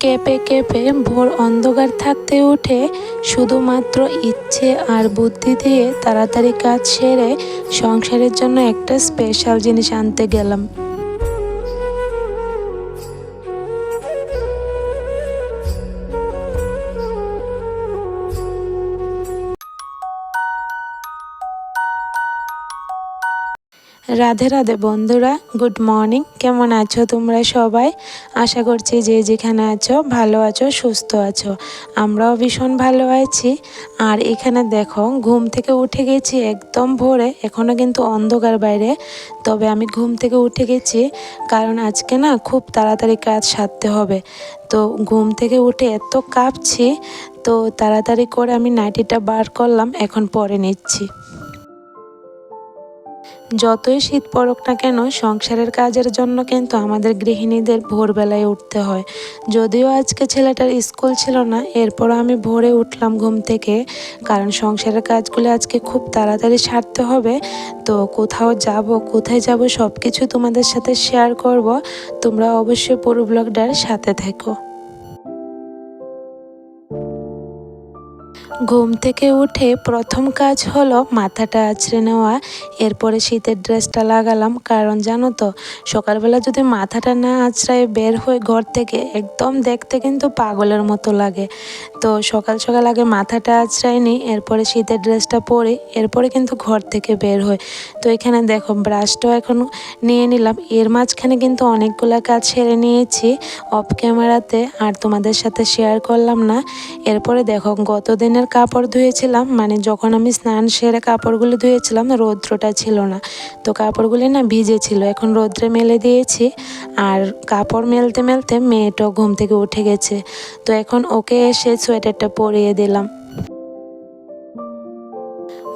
কেঁপে কেঁপে ভোর অন্ধকার থাকতে উঠে শুধুমাত্র ইচ্ছে আর বুদ্ধি দিয়ে তাড়াতাড়ি কাজ সেরে সংসারের জন্য একটা স্পেশাল জিনিস আনতে গেলাম। রাধে রাধে বন্ধুরা, গুড মর্নিং। কেমন আছো তোমরা সবাই? আশা করছি যে যেখানে আছো, ভালো আছো, সুস্থ আছো। আমরাও ভীষণ ভালো আছি। আর এখানে দেখো, ঘুম থেকে উঠে গেছি একদম ভোরে এখনও কিন্তু অন্ধকার বাইরে। তবে আমি ঘুম থেকে উঠে গেছি, কারণ আজকে না খুব তাড়াতাড়ি কাজ সারতে হবে। তো ঘুম থেকে উঠে এত কাঁপছি, তো তাড়াতাড়ি করে আমি নাইটিটা বার করলাম, এখন পরে নিচ্ছি। যতই শীত পড়ুক না কেন, সংসারের কাজের জন্য কিন্তু আমাদের গৃহিণীদের ভোরবেলায় উঠতে হয়। যদিও আজকে ছেলেটার স্কুল ছিল না, এরপরও আমি ভোরে উঠলাম ঘুম থেকে। কারণ সংসারের কাজগুলো আজকে খুব তাড়াতাড়ি সারতে হবে। তো কোথাও যাব, কোথায় যাব সব কিছু তোমাদের সাথে শেয়ার করব। তোমরা অবশ্যই পুরো ব্লগটার সাথে থেকো। ঘুম থেকে উঠে প্রথম কাজ হলো মাথাটা আছড়ে নেওয়া। এরপরে শীতের ড্রেসটা লাগালাম। কারণ জানো তো, সকালবেলা যদি মাথাটা না আছড়ায় বের হয়ে ঘর থেকে, একদম দেখতে কিন্তু পাগলের মতো লাগে। তো সকাল সকাল আগে মাথাটা আছড়াই নিই, এরপরে শীতের ড্রেসটা পরে, এরপরে কিন্তু ঘর থেকে বের হয় তো এখানে দেখো, ব্রাশটাও এখন নিয়ে নিলাম। এর মাঝখানে কিন্তু অনেকগুলো কাজ সেরে নিয়েছি অফ ক্যামেরাতে আর তোমাদের সাথে শেয়ার করলাম না। এরপরে দেখো গত দিনের কাপড় ধুয়েছিলাম মানে যখন আমি স্নান সেরে কাপড়গুলো ধুয়েছিলাম রৌদ্রটা ছিল না। তো কাপড়গুলি না ভিজে ছিল, এখন রৌদ্রে মেলে দিয়েছি, আর কাপড় মেলতে মেলতে মেয়েটাও ঘুম থেকে উঠে গেছে। তো এখন ওকে এসে সোয়েটারটা পরিয়ে দিলাম।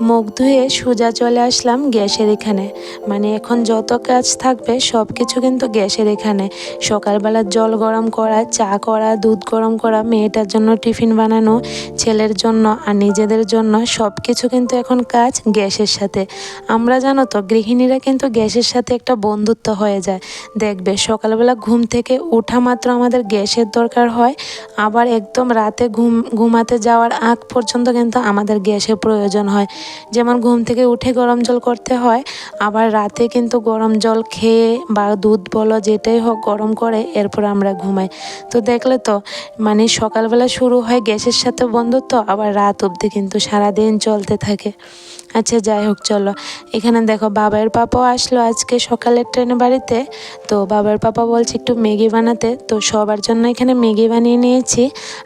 মুখ ধুয়ে সোজা চলে আসলাম গ্যাসের এখানে। মানে এখন যত কাজ থাকবে সব কিছু কিন্তু গ্যাসের এখানে। সকালবেলা জল গরম করা, চা করা, দুধ গরম করা, মেয়েটার জন্য টিফিন বানানো, ছেলের জন্য আর নিজেদের জন্য সব কিছু কিন্তু এখন কাজ গ্যাসের সাথে। আমরা জানো তো, গৃহিণীরা কিন্তু গ্যাসের সাথে একটা বন্ধুত্ব হয়ে যায়। দেখবে সকালবেলা ঘুম থেকে ওঠা মাত্র আমাদের গ্যাসের দরকার হয়, আবার একদম রাতে ঘুম, ঘুমাতে যাওয়ার আগ পর্যন্ত কিন্তু আমাদের গ্যাসের প্রয়োজন হয়। যেমন ঘুম থেকে উঠে গরম জল করতে হয়, আবার রাতে কিন্তু গরম জল খেয়ে বা দুধ বলো যেটাই হোক গরম করে, এরপর আমরা ঘুমাই। তো দেখলে তো মানে সকালবেলা শুরু হয় গ্যাসের সাথে বন্ধুত্ব, আবার রাত অবধি কিন্তু সারাদিন চলতে থাকে। আচ্ছা যাই হোক, চলো। এখানে দেখো, বাবার পাপাও আসলো আজকে সকালের ট্রেনে বাড়িতে। তো বাবার পাপা বলছে একটু ম্যাগি বানাতে। তো সবার জন্য এখানে ম্যাগি বানিয়ে নিয়েছি।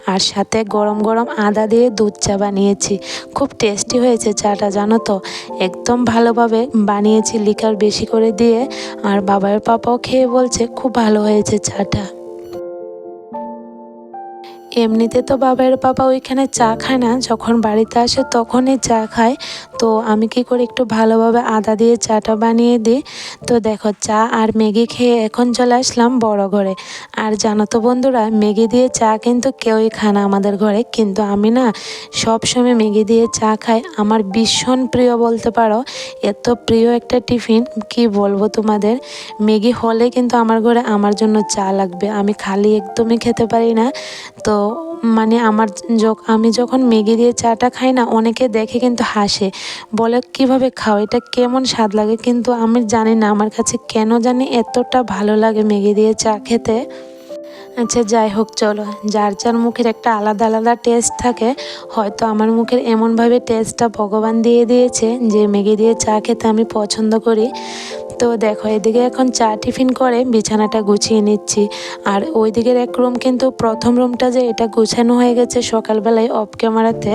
আর সাথে গরম গরম আদা দিয়ে দুধ চা বানিয়েছি। খুব টেস্টি হয়েছে চাটা, জানো তো? একদম ভালোভাবে বানিয়েছি, লিকার বেশি করে দিয়ে। আর বাবার পাপাও খেয়ে বলছে, খুব ভালো হয়েছে চাটা। এমনিতে তো বাবার বাবা ওইখানে চা খায় না, যখন বাড়িতে আসে তখনই চা খায়। তো আমি কি করি একটু ভালোভাবে আদা দিয়ে চাটা বানিয়ে দিই? তো দেখো, চা আর ম্যাগি খেয়ে এখন চলে আসলাম বড় ঘরে। আর জানো তো বন্ধুরা, ম্যাগি দিয়ে চা কিন্তু কেউই খায় না আমাদের ঘরে। কিন্তু আমি না সব সময় ম্যাগি দিয়ে চা খাই। আমার ভীষণ প্রিয় বলতে পারো, এত প্রিয় একটা টিফিন, কি বলব তোমাদের? ম্যাগি হলে কিন্তু আমার ঘরে আমার জন্য চা লাগবে। আমি খালি একদমই খেতে পারি না। তো মানে আমার আমি যখন ম্যাগি দিয়ে চাটা খাই না, অনেকে দেখে কিন্তু হাসে। বলে, কীভাবে খাও? এটা কেমন স্বাদ লাগে? কিন্তু আমি জানি না, আমার কাছে কেন জানি এতটা ভালো লাগে ম্যাগি দিয়ে চা খেতে। আচ্ছা যাই হোক, চলো। যার যার মুখের একটা আলাদা আলাদা টেস্ট থাকে, হয়তো আমার মুখের এমনভাবে টেস্টটা ভগবান দিয়ে দিয়েছে যে, ম্যাগি দিয়ে চা খেতে আমি পছন্দ করি। তো দেখো, এদিকে এখন চা টিফিন করে, বিছানাটা গুছিয়ে নিচ্ছি। আর ওই দিকের এক রুম কিন্তু প্রথম রুমটা যে এটা গুছানো হয়ে গেছে সকালবেলায় অফ ক্যামেরাতে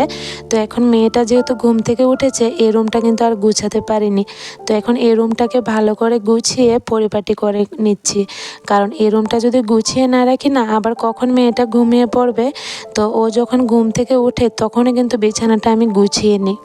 তো এখন মেয়েটা যেহেতু ঘুম থেকে উঠেছে এই রুমটা কিন্তু আর গুছাতে পারিনি। তো এখন এই রুমটাকে ভালো করে গুছিয়ে পরিপাটি করে নিচ্ছি। কারণ এই রুমটা যদি গুছিয়ে না রাখি না, আবার কখন মেয়েটা ঘুমিয়ে পড়বে, তো ও যখন ঘুম থেকে উঠে তখনই কিন্তু বিছানাটা আমি গুছিয়ে নিই।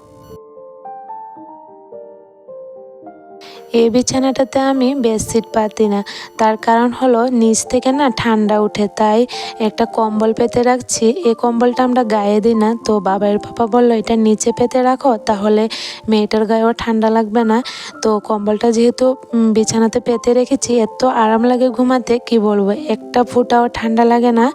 এই বিছানাটাতে আমি বেডশিট পাতি না। তার কারণ হলো নিচ থেকে না ঠান্ডা উঠে, তাই একটা কম্বল পেতে রাখছি। এই কম্বলটা আমরা গায়ে দিই না। তো বাবার পাপা বলল, এটা নিচে পেতে রাখো, তাহলে মেয়েটার গায়েও ঠান্ডা লাগবে না। তো কম্বলটা যেহেতু বিছানাতে পেতে রেখেছি, এত আরাম লাগে ঘুমাতে, কি বলব? একটা ফুটাও ঠান্ডা লাগে না।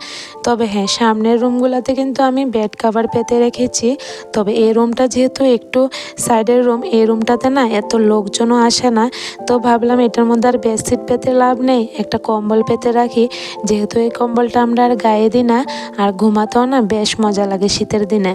তবে হ্যাঁ সামনের রুমগুলোতে কিন্তু আমি বেড কাভার পেতে রেখেছি। তবে এই রুমটা যেহেতু একটু সাইডের রুম এই রুমটাতে না এত লোকজনও আসে না। তো ভাবলাম এটার মধ্যে আর বেডশিট পেতে লাভ নেই, একটা কম্বল পেতে রাখি। যেহেতু এই কম্বলটা আমরা আর গায়ে দিই না, আর ঘুমাতেও না, বেশ মজা লাগে শীতের দিনে।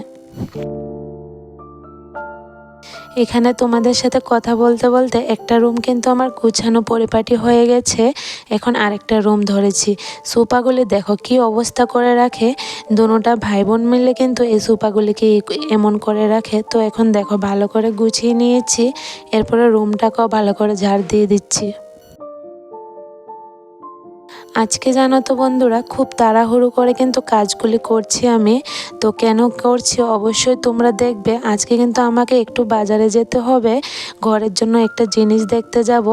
এখানে তোমাদের সাথে কথা বলতে বলতে একটা রুম কিন্তু আমার গুছানো পরিপাটি হয়ে গেছে। এখন আরেকটা রুম ধরেছি। সোফাগুলি দেখো কি অবস্থা করে রাখে। দুটা ভাই বোন মিলে কিন্তু এই সোফাগুলিকে এমন করে রাখে। তো এখন দেখো ভালো করে গুছিয়ে নিয়েছি। এরপরে রুমটাকেও ভালো করে ঝাড় দিয়ে দিচ্ছি। আজকে জানো তো বন্ধুরা, খুব তাড়াহুড়ো করে কিন্তু কাজগুলি করছি আমি। তো কেন করছি অবশ্যই তোমরা দেখবে। আজকে কিন্তু আমাকে একটু বাজারে যেতে হবে। ঘরের জন্য একটা জিনিস দেখতে যাব।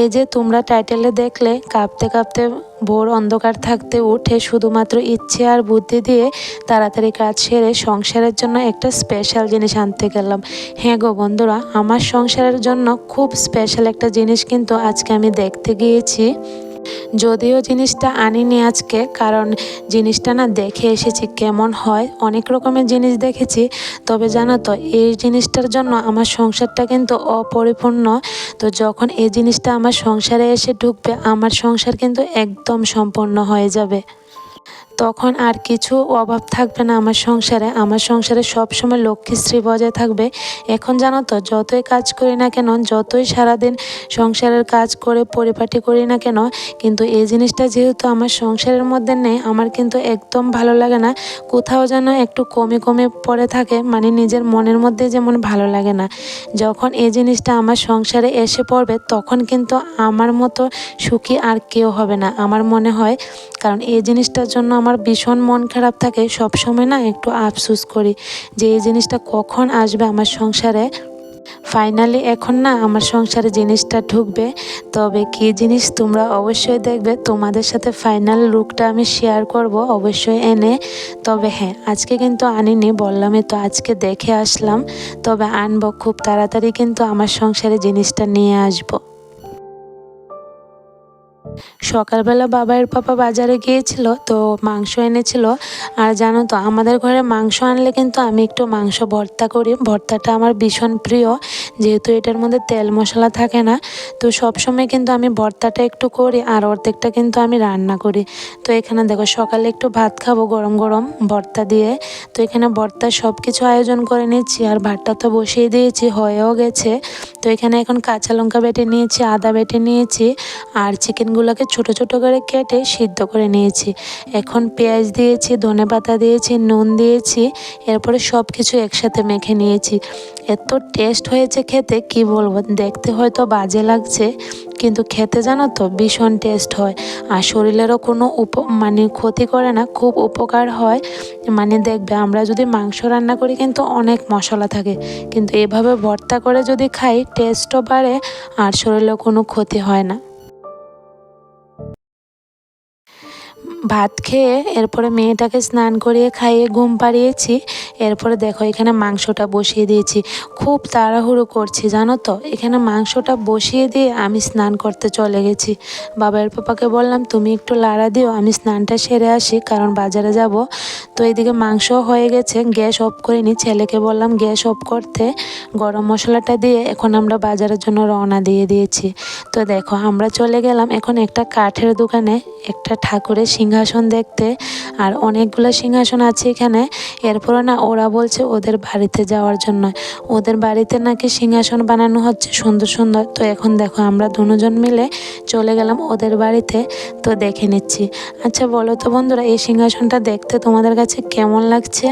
এই যে তোমরা টাইটেলে দেখলে, কাঁপতে কাঁপতে ভোর অন্ধকার থাকতে উঠে শুধুমাত্র ইচ্ছে আর বুদ্ধি দিয়ে তাড়াতাড়ি কাজ সেরে সংসারের জন্য একটা স্পেশাল জিনিস আনতে গেলাম। হ্যাঁ গো বন্ধুরা, আমার সংসারের জন্য খুব স্পেশাল একটা জিনিস কিন্তু আজকে আমি দেখতে গিয়েছি। যদিও জিনিসটা আনিনি আজকে, কারণ জিনিসটা না দেখে এসেছি কেমন হয়, অনেক রকমের জিনিস দেখেছি। তবে জানো তো, এই জিনিসটার জন্য আমার সংসারটা কিন্তু অপরিপূর্ণ। তো যখন এই জিনিসটা আমার সংসারে এসে ঢুকবে, আমার সংসার কিন্তু একদম সম্পন্ন হয়ে যাবে। তখন আর কিছু অভাব থাকবে না আমার সংসারে। আমার সংসারে সবসময় লক্ষ্মীশ্রী বজায় থাকবে। এখন জানো তো, যতই কাজ করি না কেন, যতই সারাদিন সংসারের কাজ করে, পরিপাটি করি না কেন, কিন্তু এই জিনিসটা যেহেতু আমার সংসারের মধ্যে নেই, আমার কিন্তু একদম ভালো লাগে না। কোথাও যেন একটু কমে কমে পড়ে থাকে মানে নিজের মনের মধ্যে যেমন ভালো লাগে না। যখন এই জিনিসটা আমার সংসারে এসে পড়বে, তখন কিন্তু আমার মতো সুখী আর কেউ হবে না, আমার মনে হয়। কারণ এই জিনিসটার জন্য আমার ভীষণ মন খারাপ থাকে সব সময় না একটু আফসোস করি যে এই জিনিসটা কখন আসবে আমার সংসারে। ফাইনালি এখন না আমার সংসারে জিনিসটা ঢুকবে, তবে কি জিনিস তোমরা অবশ্যই দেখবে, তোমাদের সাথে ফাইনাল লুকটা আমি শেয়ার করব, অবশ্যই এনে। তবে হ্যাঁ আজকে কিন্তু আনিনি, বললামই তো আজকে দেখে আসলাম, তবে আনব খুব তাড়াতাড়ি কিন্তু আমার সংসারে জিনিসটা নিয়ে আসব। সকালবেলা বাবার পাপা বাজারে গিয়েছিল, তো মাংস এনেছিল। আর জানো তো, আমাদের ঘরে মাংস আনলে কিন্তু আমি একটু মাংস ভর্তা করি। ভর্তাটা আমার ভীষণ প্রিয়, যেহেতু এটার মধ্যে তেল মশলা থাকে না। তো সবসময় কিন্তু আমি ভর্তাটা একটু করি, আর অর্ধেকটা কিন্তু আমি রান্না করি। তো এখানে দেখো, সকালে একটু ভাত খাব গরম গরম ভর্তা দিয়ে। তো এখানে ভর্তা সব কিছু আয়োজন করে নিচ্ছি আর ভাতটা তো বসিয়ে দিয়েছি, হয়েও গেছে। তো এখানে এখন কাঁচা লঙ্কা বেটে নিয়েছি, আদা বেটে নিয়েছি, আর চিকেনগুলোকে ছোট ছোট করে কেটে সিদ্ধ করে নিয়েছি। এখন পেঁয়াজ দিয়েছি, ধনে পাতা দিয়েছি, নুন দিয়েছি, এরপরে সব কিছু একসাথে মেখে নিয়েছি। এত টেস্ট হয়েছে খেতে, কি বলব? দেখতে হয়তো বাজে লাগছে, কিন্তু খেতে জানো তো ভীষণ টেস্ট হয়। আর শরীরেরও কোনো উপ মানে ক্ষতি করে না, খুব উপকার হয়। মানে দেখবে আমরা যদি মাংস রান্না করি কিন্তু অনেক মশলা থাকে, কিন্তু এভাবে ভর্তা করে যদি খাই টেস্টও বাড়ে আর শরীরেও কোনো ক্ষতি হয় না। ভাত খেয়ে এরপরে মেয়েটাকে স্নান করিয়ে খাইয়ে ঘুম পাড়িয়েছি। এরপরে দেখো, এখানে মাংসটা বসিয়ে দিয়েছি। খুব তাড়াহুড়ো করছি, জানো তো? এখানে মাংসটা বসিয়ে দিয়ে আমি স্নান করতে চলে গেছি। বাবার পাপাকে বললাম, তুমি একটু লাড়া দিও, আমি স্নানটা সেরে আসি, কারণ বাজারে যাব। তো এদিকে মাংস হয়ে গেছে, গ্যাস অফ করিনি ছেলেকে বললাম, গ্যাস অফ করতে গরম মশলাটা দিয়ে এখন আমরা বাজারের জন্য রওনা দিয়ে দিয়েছি। তো দেখো, আমরা চলে গেলাম এখন একটা কাঠের দোকানে, একটা ঠাকুরের সিংহাসন দেখতে। আর অনেকগুলো সিংহাসন আছে এখানে। এরপরে না ওরা বলছে ওদের বাড়িতে যাওয়ার জন্য। ওদের বাড়িতে নাকি সিংহাসন বানানো হচ্ছে সুন্দর সুন্দর। তো এখন দেখো আমরা দুজন মিলে চলে গেলাম ওদের বাড়িতে। তো দেখে নিচ্ছি। আচ্ছা বলো তো বন্ধুরা, এই সিংহাসনটা দেখতে তোমাদের কাছে কেমন লাগছে?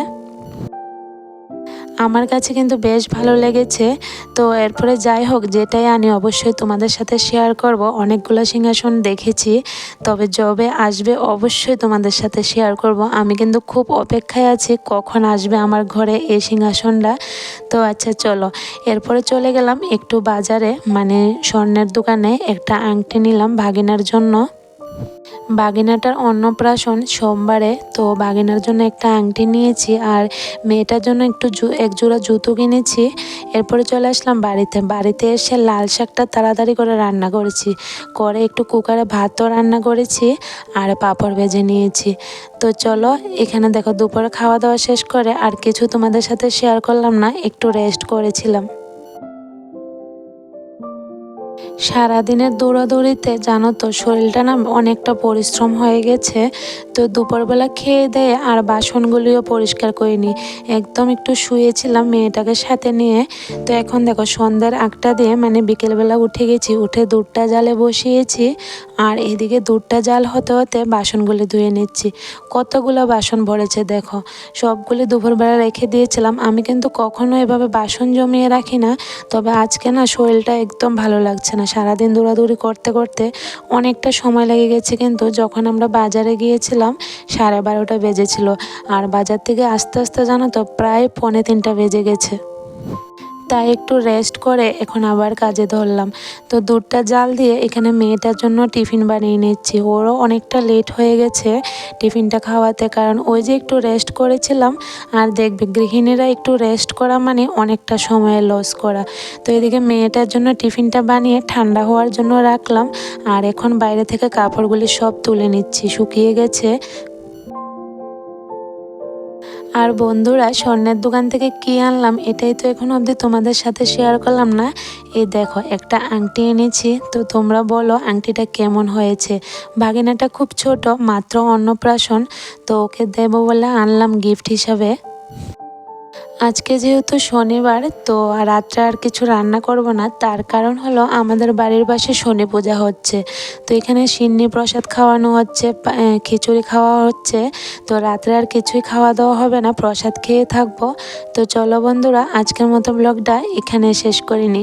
আমার কাছে কিন্তু বেশ ভালো লেগেছে। তো এরপরে যাই হোক, যেটাই আনি অবশ্যই তোমাদের সাথে শেয়ার করব। অনেকগুলো সিংহাসন দেখেছি, তবে যবে আসবে অবশ্যই তোমাদের সাথে শেয়ার করব। আমি কিন্তু খুব অপেক্ষায় আছি, কখন আসবে আমার ঘরে এই সিংহাসনটা। তো আচ্ছা চলো। এরপরে চলে গেলাম একটু বাজারে মানে স্বর্ণের দোকানে একটা আংটি নিলাম ভাগিনার জন্য। বাগিনাটার অন্নপ্রাশন সোমবারে। তো বাগিনার জন্য একটা আংটি নিয়েছি আর মেয়েটার জন্য একটু এক জোড়া জুতো কিনেছি। এরপরে চলে আসলাম বাড়িতে। বাড়িতে এসে লাল শাকটা তাড়াতাড়ি করে রান্না করেছি। করে একটু কুকারে ভাতও রান্না করেছি আর পাঁপড় ভেজে নিয়েছি। তো চলো, এখানে দেখো দুপুরে খাওয়া দাওয়া শেষ করে আর কিছু তোমাদের সাথে শেয়ার করলাম না, একটু রেস্ট করেছিলাম। সারাদিনের দৌড়াদৌড়িতে জানো তো, শরীরটা না অনেকটা পরিশ্রম হয়ে গেছে। তো দুপুরবেলা খেয়ে দেয়ে আর বাসনগুলিও পরিষ্কার করিনি একদম একটু শুয়েছিলাম মেয়েটাকে সাথে নিয়ে। তো এখন দেখো সন্ধ্যার আটটা দিয়ে মানে বিকেলবেলা উঠে গেছি, উঠে দুধটা জালে বসিয়েছি। আর এদিকে দুধটা জাল হতে হতে বাসনগুলি ধুয়ে নিচ্ছি। কতগুলো বাসন ভরেছে দেখো। সবগুলি দুপুরবেলা রেখে দিয়েছিলাম। আমি কিন্তু কখনো এভাবে বাসন জমিয়ে রাখি না। তবে আজকে না শরীরটা একদম ভালো লাগছে না। সারাদিন দৌড়াদৌড়ি করতে করতে অনেকটা সময় লেগে গেছে কিন্তু যখন আমরা বাজারে গিয়েছিলাম সাড়ে বারোটা বেজেছিল। আর বাজার থেকে আস্তে আস্তে জানো তো প্রায় পৌনে তিনটা বেজে গেছে। তাই একটু রেস্ট করে এখন আবার কাজে ধরলাম। তো দুধটা জাল দিয়ে এখানে মেয়েটার জন্য টিফিন বানিয়ে নিচ্ছি। ওরও অনেকটা লেট হয়ে গেছে টিফিনটা খাওয়াতে, কারণ ওই যে একটু রেস্ট করেছিলাম, আর দেখবে গৃহিণীরা একটু রেস্ট করা মানে অনেকটা সময় লস করা। তো এদিকে মেয়েটার জন্য টিফিনটা বানিয়ে ঠান্ডা হওয়ার জন্য রাখলাম, আর এখন বাইরে থেকে কাপড়গুলি সব তুলে নিচ্ছি। শুকিয়ে গেছে আর বন্ধুরা, স্বর্ণের দোকান থেকে কি আনলাম এটাই তো এখন অবধি তোমাদের সাথে শেয়ার করলাম না। এই দেখো, একটা আংটি এনেছি। তো তোমরা বলো আংটিটা কেমন হয়েছে? বাগিনাটা খুব ছোট, মাত্র অন্নপ্রাশন। তো ওকে দেবো বলে আনলাম গিফট হিসাবে। আজকে যেহেতু শনিবার, তো রাত্রে আর কিছু রান্না করব না। তার কারণ হলো আমাদের বাড়ির পাশে শনি পূজা হচ্ছে। তো এখানে সিন্নি প্রসাদ খাওয়ানো হচ্ছে খিচুড়ি খাওয়া হচ্ছে। তো রাত্রে আর কিছুই খাওয়া দাওয়া হবে না, প্রসাদ খেয়ে থাকব। তো চলো বন্ধুরা, আজকের মতো ব্লগটা এখানে শেষ করিনি।